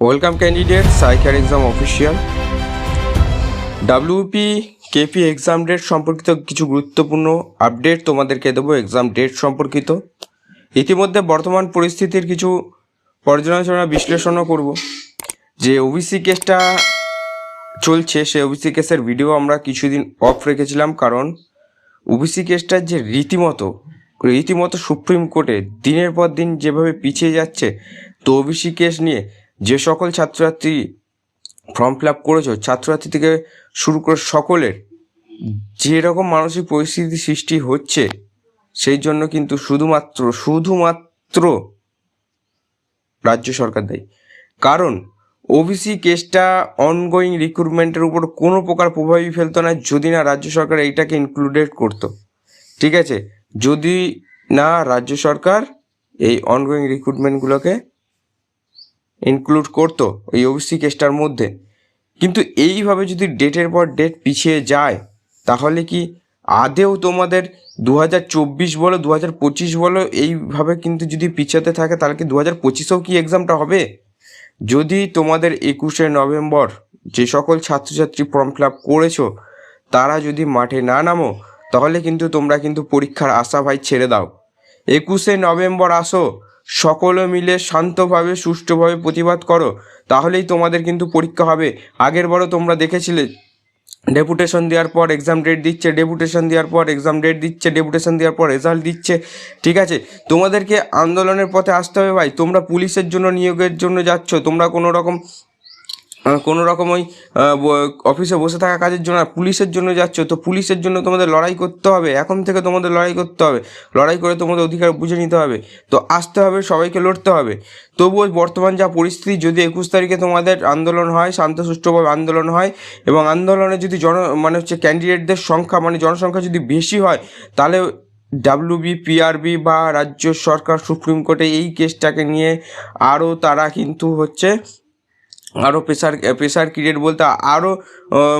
Welcome candidate সাইকার exam official WP KP exam date সম্পর্কিত কিছু গুরুত্বপূর্ণ আপডেট তোমাদেরকে দেবো এক্সাম ডেট সম্পর্কিত। ইতিমধ্যে বর্তমান পরিস্থিতির কিছু পর্যালোচনা বিশ্লেষণও করব। যে ওবিসি কেসটা চলছে, সেই ওবিসি কেসের ভিডিও আমরা কিছুদিন অফ রেখেছিলাম, কারণ ওবিসি কেসটার যে রীতিমতো রীতিমতো সুপ্রিম কোর্টে দিনের পর দিন যেভাবে পিছিয়ে যাচ্ছে, তো ওবিসি কেস নিয়ে যে সকল ছাত্রছাত্রী ফর্ম ফিল আপ করেছ, ছাত্রছাত্রী থেকে শুরু করে সকলের যেরকম মানসিক পরিস্থিতি সৃষ্টি হচ্ছে, সেই জন্য কিন্তু শুধুমাত্র শুধুমাত্র রাজ্য সরকার দেয়। কারণ ওবিসি কেসটা অনগোয়িং রিক্রুটমেন্টের উপর কোনো প্রকার প্রভাবই ফেলতো না যদি না রাজ্য সরকার এইটাকে ইনক্লুডেড করতো। ঠিক আছে? যদি না রাজ্য সরকার এই অনগোয়িং রিক্রুটমেন্টগুলোকে ইনক্লুড করতো এই ওবিসি কেসটার মধ্যে। কিন্তু এইভাবে যদি ডেটের পর ডেট পিছিয়ে যায়, তাহলে কি আদেও তোমাদের দু হাজার চব্বিশ বলো দু হাজার পঁচিশ বলো, এইভাবে কিন্তু যদি পিছাতে থাকে, তাহলে কি দু হাজার পঁচিশেও কি এক্সামটা হবে? যদি তোমাদের একুশে নভেম্বর যে সকল ছাত্রছাত্রী ফর্ম ফিল আপ করেছ, তারা যদি মাঠে না নামো, তাহলে কিন্তু তোমরা কিন্তু পরীক্ষার আশা ভাই ছেড়ে দাও। একুশে নভেম্বর আসো সকলে মিলে শান্তভাবে, সুষ্ঠুভাবে প্রতিবাদ করো, তাহলেই তোমাদের কিন্তু পরীক্ষা হবে। আগের বারও তোমরা দেখেছিলে, ডেপুটেশন দেওয়ার পর এক্সাম ডেট দিচ্ছে, ডেপুটেশন দেওয়ার পর এক্সাম ডেট দিচ্ছে, ডেপুটেশন দেওয়ার পর রেজাল্ট দিচ্ছে, ঠিক আছে? তোমাদেরকে আন্দোলনের পথে আসতে হবে ভাই। তোমরা পুলিশের জন্য, নিয়োগের জন্য যাচ্ছ, তোমরা কোনো রকম কোনো রকম ওই অফিসে বসে থাকা কাজের জন্য পুলিশের জন্য যাচ্ছ, তো পুলিশের জন্য তোমাদের লড়াই করতে হবে, এখন থেকে তোমাদের লড়াই করতে হবে। লড়াই করে তোমাদের অধিকার বুঝে নিতে হবে। তো আসতে হবে, সবাইকে লড়তে হবে। তবুও বর্তমান যা পরিস্থিতি, যদি একুশ তারিখে তোমাদের আন্দোলন হয় শান্ত সুষ্ঠুভাবে আন্দোলন হয়, এবং আন্দোলনে যদি জন মানে হচ্ছে ক্যান্ডিডেটদের সংখ্যা মানে জনসংখ্যা যদি বেশি হয়, তাহলে ডাব্লিউবি পিআরবি বা রাজ্য সরকার সুপ্রিম কোর্টে এই কেসটাকে নিয়ে আরও তারা কিন্তু হচ্ছে আরও প্রেশার প্রেশার ক্রিয়েট বলতে আরও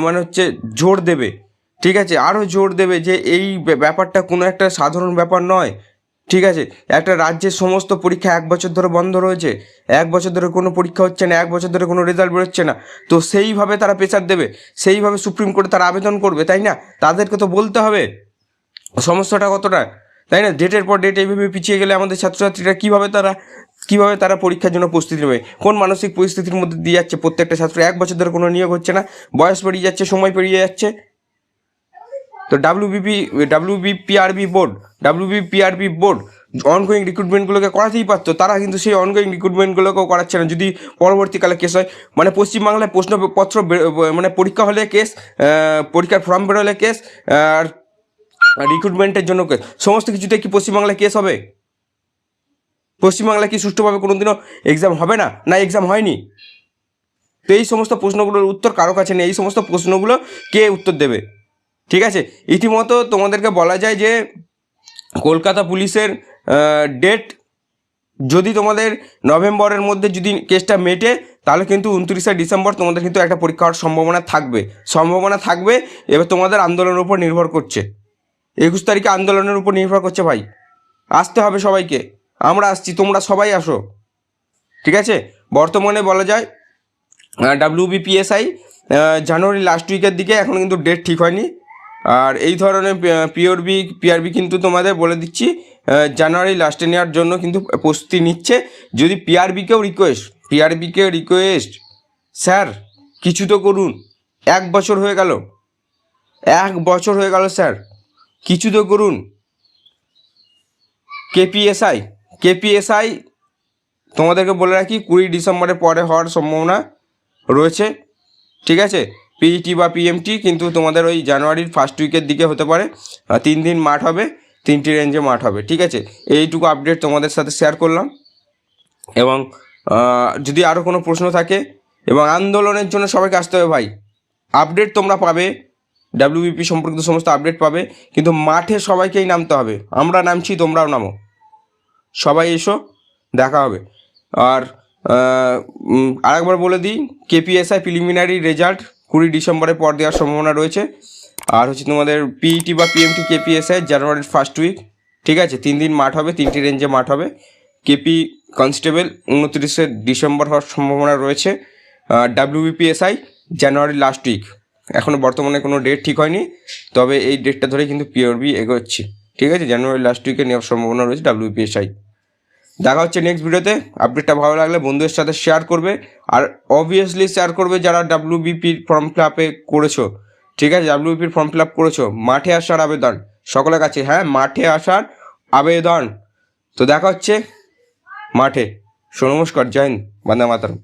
মানে হচ্ছে জোর দেবে। ঠিক আছে? আরও জোর দেবে যে এই ব্যাপ- ব্যাপারটা কোনো একটা সাধারণ ব্যাপার নয়। ঠিক আছে? একটা রাজ্যের সমস্ত পরীক্ষা এক বছর ধরে বন্ধ রয়েছে। এক বছর ধরে কোনো পরীক্ষা হচ্ছে না, এক বছর ধরে কোনো রেজাল্ট বেরোচ্ছে না। তো সেইভাবে তারা প্রেশার দেবে। সেইভাবে সুপ্রিম কোর্টে তারা আবেদন করবে, তাই না? তাদেরকে তো বলতে হবে। সমস্যাটা কতটা? তাই না? ডেটের পর ডেট এইভাবে পিছিয়ে গেলে আমাদের ছাত্রছাত্রীরা কীভাবে তারা কীভাবে তারা পরীক্ষার জন্য প্রস্তুতি নেবে? কোন মানসিক পরিস্থিতির মধ্যে দিয়ে যাচ্ছে? প্রত্যেকটা ছাত্র এক বছর ধরে কোনো নিয়োগ হচ্ছে না। বয়স পেরিয়ে যাচ্ছে, সময় পেরিয়ে যাচ্ছে। তো WBP WBPRB board WBPRB board ongoing রিক্রুটমেন্টগুলোকে করাতেই পারতো। তারা কিন্তু সেই অনগোয়িং রিক্রুটমেন্টগুলোকেও করাচ্ছে না। যদি পরবর্তীকালে কেস হয় মানে পশ্চিমবাংলায় প্রশ্নপত্র মানে পরীক্ষা হলে কেস পরীক্ষার ফর্ম বেরোলে কেস আর রিক্রুটমেন্টের জন্য সমস্ত কিছুতে কি পশ্চিমবাংলায় কেস হবে? পশ্চিমবাংলায় কি সুষ্ঠুভাবে কোনোদিনও এক্সাম হবে না? না এক্সাম হয়নি। তো এই সমস্ত প্রশ্নগুলোর উত্তর কারও কাছে নেই। এই সমস্ত প্রশ্নগুলো কে উত্তর দেবে? ঠিক আছে? ইতিমতো তোমাদেরকে বলা যায় যে কলকাতা পুলিশের ডেট যদি তোমাদের নভেম্বরের মধ্যে যদি কেসটা মেটে, তাহলে কিন্তু উনত্রিশে ডিসেম্বর তোমাদের কিন্তু একটা পরীক্ষা হওয়ার সম্ভাবনা থাকবে। সম্ভাবনা থাকবে, এবার তোমাদের আন্দোলনের উপর নির্ভর করছে। একুশ তারিখে আন্দোলনের উপর নির্ভর করছে ভাই। আসতে হবে সবাইকে। আমরা আসছি, তোমরা সবাই আসো। ঠিক আছে? বর্তমানে বলা যায় ডাব্লিউবিপিএসআই জানুয়ারি লাস্ট উইকের দিকে এখন কিন্তু ডেট ঠিক হয়নি। আর এই ধরনের পিওরবি পিআরবি কিন্তু তোমাদের বলে দিচ্ছি জানুয়ারি লাস্টে নেওয়ার জন্য কিন্তু প্রস্তুতি নিচ্ছে। যদি পিআরবিকেও রিকোয়েস্ট পিআরবিকে রিকোয়েস্ট স্যার, কিছু তো করুন। এক বছর হয়ে গেল। এক বছর হয়ে গেল, স্যার। কিছু তো করুন। কেপিএসআই কেপিএসআই তোমাদেরকে বলে রাখি, কুড়ি ডিসেম্বরের পরে হওয়ার সম্ভাবনা রয়েছে, ঠিক আছে? পিইটি বা পিএমটি কিন্তু তোমাদের ওই জানুয়ারির ফার্স্ট উইকের দিকে হতে পারে। তিন দিন মাঠ হবে, তিনটি রেঞ্জে মাঠ হবে, ঠিক আছে? এইটুকু আপডেট তোমাদের সাথে শেয়ার করলাম। এবং যদি আরও কোনো প্রশ্ন থাকে, এবং আন্দোলনের জন্য সবাইকে আসতে হবে ভাই আপডেট তোমরা পাবে। ডাব্লিউবিপি সম্পর্কিত সমস্ত আপডেট পাবে, কিন্তু মাঠে সবাইকেই নামতে হবে। আমরা নামছি, তোমরাও নামো। সবাই এসো, দেখা হবে। আর আরেকবার বলে দিই কেপিএসআই প্রিলিমিনারি রেজাল্ট কুড়ি ডিসেম্বরের পর দেওয়ার সম্ভাবনা রয়েছে। আর হচ্ছে তোমাদের পিইটি বা পিএমটি কেপিএসআই জানুয়ারির ফার্স্ট উইক ঠিক আছে? তিন দিন মাঠ হবে, তিনটি রেঞ্জে মাঠ হবে। কেপি কনস্টেবল উনত্রিশে ডিসেম্বর হওয়ার সম্ভাবনা রয়েছে। ডাব্লিউবিপিএসআই জানুয়ারি লাস্ট উইক এখনও বর্তমানে কোনো ডেট ঠিক হয়নি, তবে এই ডেটটা ধরে কিন্তু পিওরবি এগোচ্ছে। ঠিক আছে? জানুয়ারি লাস্ট উইকে নেওয়ার সম্ভাবনা রয়েছে ডাব্লিউপিএসআই দেখা হচ্ছে নেক্সট ভিডিওতে আপডেটটা ভালো লাগলে বন্ধুদের সাথে শেয়ার করবে, আর অবভিয়াসলি শেয়ার করবে যারা ডাব্লিউবিপির ফর্ম ফিল আপে করেছ। ঠিক আছে? ডাব্লিউবিপির ফর্ম ফিল আপ করেছ, মাঠে আসার আবেদন। সকলের কাছে হ্যাঁ মাঠে আসার আবেদন। তো দেখা হচ্ছে মাঠে। নমস্কার জয় হিন্দ, বন্দে মাতারম।